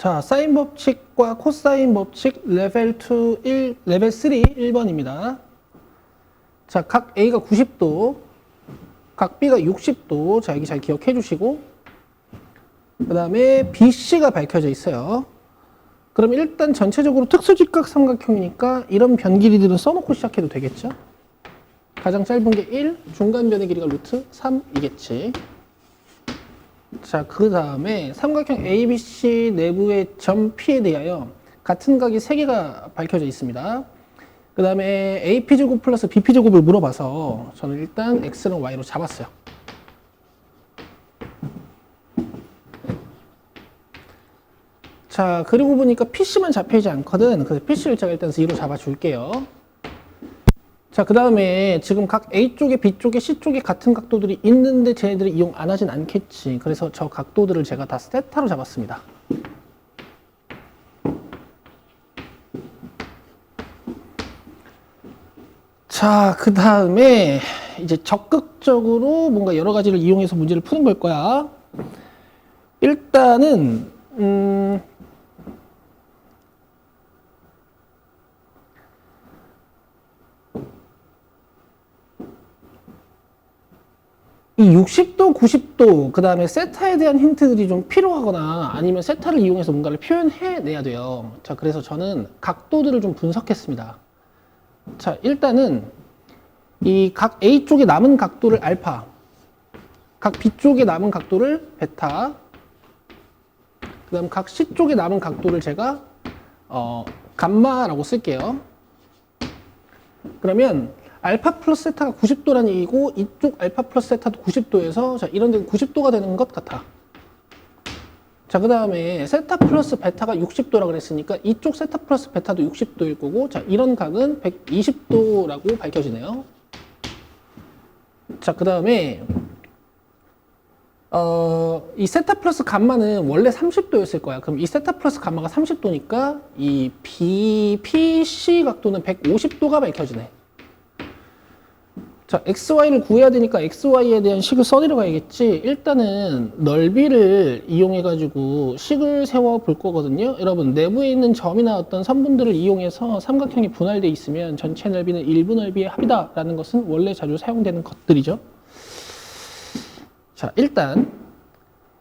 자, 사인 법칙과 코사인 법칙 레벨 2 1, 레벨 3 1번입니다. 자, 각 A가 90도, 각 B가 60도. 자, 여기 잘 기억해 주시고. 그 다음에 BC가 밝혀져 있어요. 그럼 일단 전체적으로 특수직각 삼각형이니까 이런 변 길이들은 써놓고 시작해도 되겠죠? 가장 짧은 게 1, 중간 변의 길이가 루트 3이겠지. 자, 그 다음에 삼각형 ABC 내부의 점 P에 대하여 같은 각이 3개가 밝혀져 있습니다. 그 다음에 AP제곱 플러스 BP제곱을 물어봐서 저는 일단 X랑 Y로 잡았어요. 자, 그리고 보니까 PC만 잡혀있지 않거든. 그래서 PC를 제가 일단 0로 잡아줄게요. 자, 그 다음에 지금 각 A 쪽에 B 쪽에 C 쪽에 같은 각도들이 있는데 쟤네들이 이용 안 하진 않겠지. 그래서 저 각도들을 제가 다 세타로 잡았습니다. 자, 그 다음에 이제 적극적으로 뭔가 여러 가지를 이용해서 문제를 푸는 걸 거야. 일단은, 음, 이 60도, 90도, 그 다음에 세타에 대한 힌트들이 좀 필요하거나 아니면 세타를 이용해서 뭔가를 표현해내야 돼요. 자, 그래서 저는 각도들을 좀 분석했습니다. 자, 일단은 이 각 A 쪽에 남은 각도를 알파, 각 B 쪽에 남은 각도를 베타, 그 다음 각 C 쪽에 남은 각도를 제가 어, 감마라고 쓸게요. 그러면 알파 플러스 세타가 90도라는 얘기고 이쪽 알파 플러스 세타도 90도에서 자 이런 데는 90도가 되는 것 같아. 자, 그 다음에 세타 플러스 베타가 60도라 그랬으니까 이쪽 세타 플러스 베타도 60도일 거고 자, 이런 각은 120도라고 밝혀지네요. 자, 그 다음에 어, 이 세타 플러스 감마는 원래 30도였을 거야. 그럼 이 세타 플러스 감마가 30도니까 이 B, PC 각도는 150도가 밝혀지네. 자, XY를 구해야 되니까 XY에 대한 식을 써내려가야겠지. 일단은 넓이를 이용해가지고 식을 세워 볼 거거든요. 여러분, 내부에 있는 점이나 어떤 선분들을 이용해서 삼각형이 분할되어 있으면 전체 넓이는 일부 넓이의 합이다. 라는 것은 원래 자주 사용되는 것들이죠. 자, 일단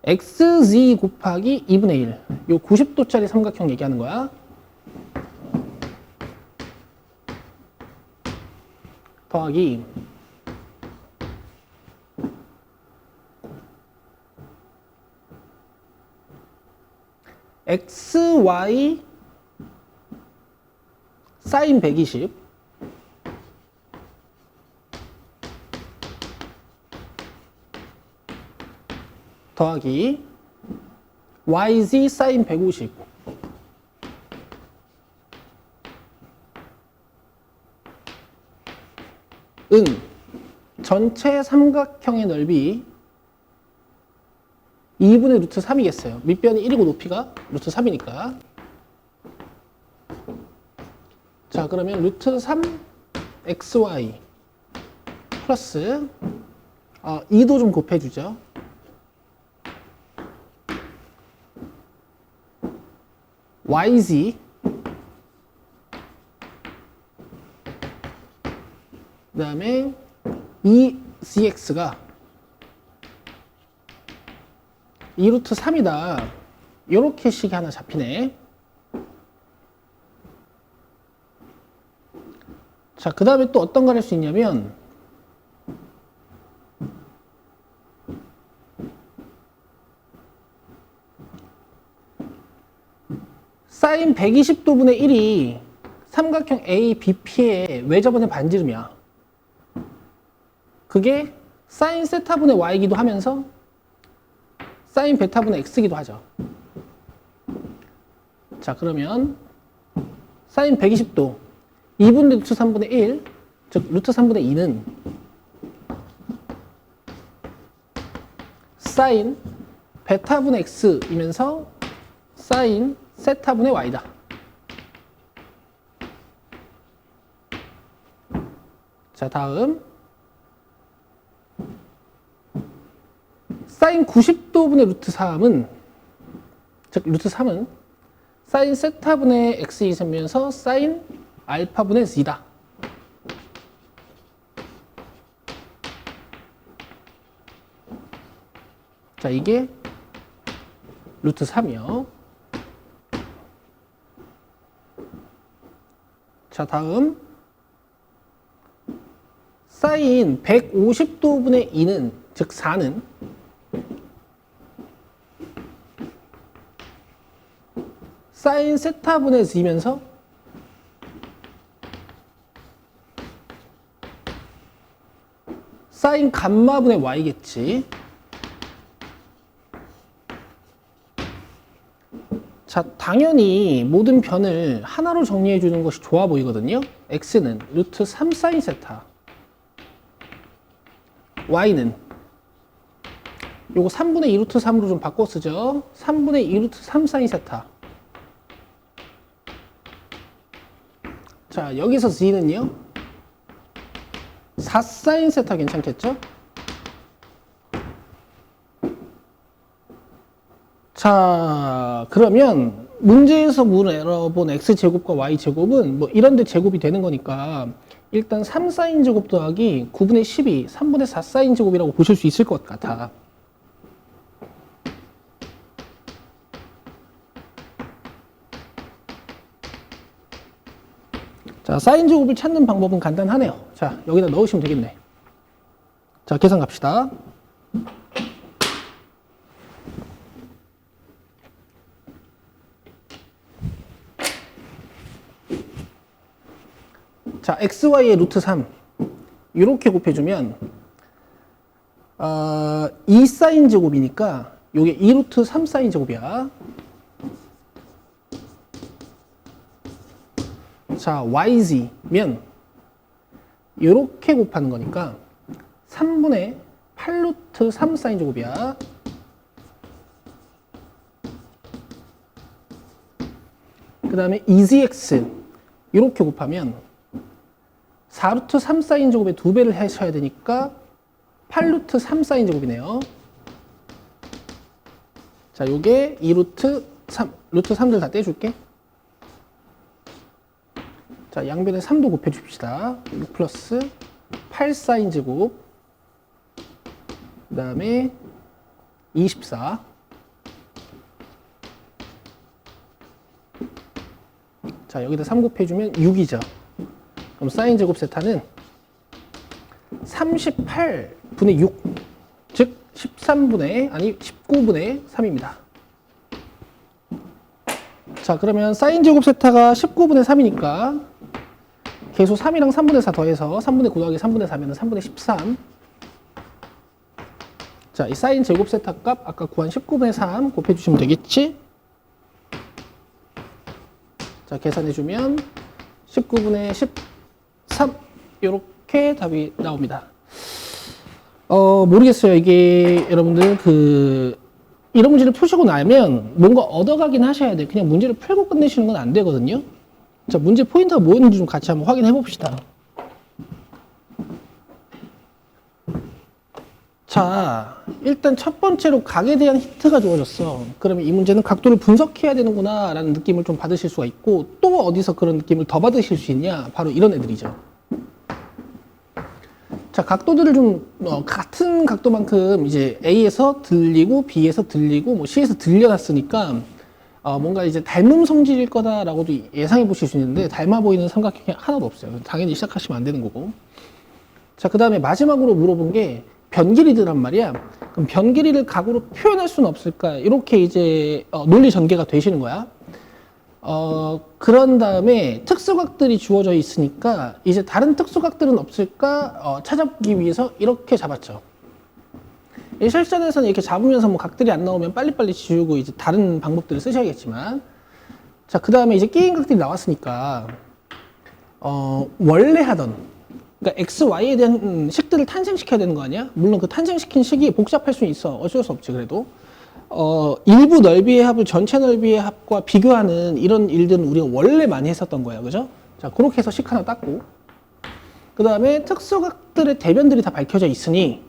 XZ 곱하기 2분의 1. 요 90도짜리 삼각형 얘기하는 거야. 더하기 xy 사인 120 더하기 yz 사인 150 은 전체 삼각형의 넓이 2분의 루트 3이겠어요. 밑변이 1이고 높이가 루트 3이니까. 자, 그러면 루트 3 xy 플러스 어, 2도 좀 곱해주죠. yz 그 다음에 2cx가 2루트 3이다. 이렇게 식이 하나 잡히네. 자, 그 다음에 또 어떤 걸 할 수 있냐면, 사인 120도분의 1이 삼각형 ABP의 외접원의 반지름이야. 그게 사인 세타분의 Y이기도 하면서 사인 베타분의 x기도 하죠. 자, 그러면 사인 120도 2분의 루트 3분의 1, 즉 루트 3분의 2는 사인 베타분의 x이면서 사인 세타분의 y다. 자, 다음 사인 90도분의 루트 3은 즉 루트 3은 사인 세타분의 x 있으면서 사인 알파분의 z다. 자, 이게 루트 3이요. 자, 다음 사인 150도분의 2는 즉 4는 사인 세타분의 z면서 사인 감마분의 y겠지. 자, 당연히 모든 변을 하나로 정리해 주는 것이 좋아 보이거든요. x는 루트 3 사인 세타. y는 요거 3분의 2 루트 3으로 좀 바꿔 쓰죠. 3분의 2 루트 3 사인 세타. 자, 여기서 z는요. 4 사인 세타 괜찮겠죠? 자, 그러면 문제에서 물어본 x제곱과 y제곱은 뭐 이런 데 제곱이 되는 거니까 일단 3 사인 제곱 더하기 9분의 12, 3분의 4 사인 제곱이라고 보실 수 있을 것 같아. 자, 사인 제곱을 찾는 방법은 간단하네요. 자, 여기다 넣으시면 되겠네. 자, 계산 갑시다. 자, xy의 루트 3 이렇게 곱해주면 어, 2 사인 제곱이니까 요게 2 루트 3 사인 제곱이야. 자, yz면 이렇게 곱하는 거니까 3분의 8루트 3 사인 제곱이야. 그 다음에 2zx 이렇게 곱하면 4루트 3 사인 제곱의 두 배를 하셔야 되니까 8루트 3 사인 제곱이네요. 자, 요게 2루트 3, 루트 3들 다 떼줄게. 자, 양변에 3도 곱해 줍시다. 6 플러스 8 사인 제곱. 그 다음에 24. 자, 여기다 3 곱해주면 6이죠. 그럼 사인 제곱 세타는 38분의 6, 즉 13분의, 아니 19분의 3입니다. 자, 그러면 사인 제곱 세타가 19분의 3이니까 계속 3이랑 3분의 4 더해서 3분의 9 더하기 3분의 4면 3분의 13. 자, 이 사인 제곱 세타 값 아까 구한 19분의 3 곱해주시면 되겠지? 자, 계산해주면 19분의 13 이렇게 답이 나옵니다. 어, 모르겠어요. 이게 여러분들 그 이런 문제를 푸시고 나면 뭔가 얻어가긴 하셔야 돼요. 그냥 문제를 풀고 끝내시는 건 안 되거든요. 자, 문제 포인트가 뭐였는지 좀 같이 한번 확인해 봅시다. 자, 일단 첫 번째로 각에 대한 힌트가 주어졌어. 그러면 이 문제는 각도를 분석해야 되는구나 라는 느낌을 좀 받으실 수가 있고 또 어디서 그런 느낌을 더 받으실 수 있냐? 바로 이런 애들이죠. 자, 각도들을 좀 어, 같은 각도만큼 이제 A에서 들리고 B에서 들리고 뭐 C에서 들려놨으니까 어, 뭔가 이제 닮음 성질일 거다라고도 예상해 보실 수 있는데 닮아 보이는 삼각형이 하나도 없어요. 당연히 시작하시면 안 되는 거고. 자, 그 다음에 마지막으로 물어본 게 변길이더란 말이야. 그럼 변길이를 각으로 표현할 수는 없을까? 이렇게 이제 어, 논리 전개가 되시는 거야. 어, 그런 다음에 특수각들이 주어져 있으니까 이제 다른 특수각들은 없을까 어, 찾아보기 위해서 이렇게 잡았죠. 이 실전에서는 이렇게 잡으면서 뭐 각들이 안 나오면 빨리빨리 지우고 이제 다른 방법들을 쓰셔야겠지만 자, 그 다음에 이제 게임 각들이 나왔으니까 어, 원래 하던 그러니까 x, y에 대한 식들을 탄생시켜야 되는 거 아니야? 물론 그 탄생시킨 식이 복잡할 수 있어. 어쩔 수 없지, 그래도. 어, 일부 넓이의 합을 전체 넓이의 합과 비교하는 이런 일들은 우리가 원래 많이 했었던 거야. 그죠? 자, 그렇게 해서 식 하나 땄고. 그 다음에 특수각들의 대변들이 다 밝혀져 있으니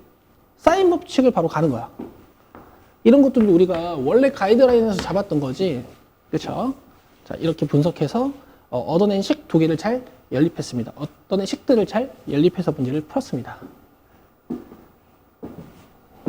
사인 법칙을 바로 가는 거야. 이런 것들도 우리가 원래 가이드라인에서 잡았던 거지. 그렇죠? 자, 이렇게 분석해서 어, 얻어낸 식 두 개를 잘 연립했습니다. 얻어낸 식들을 잘 연립해서 문제를 풀었습니다.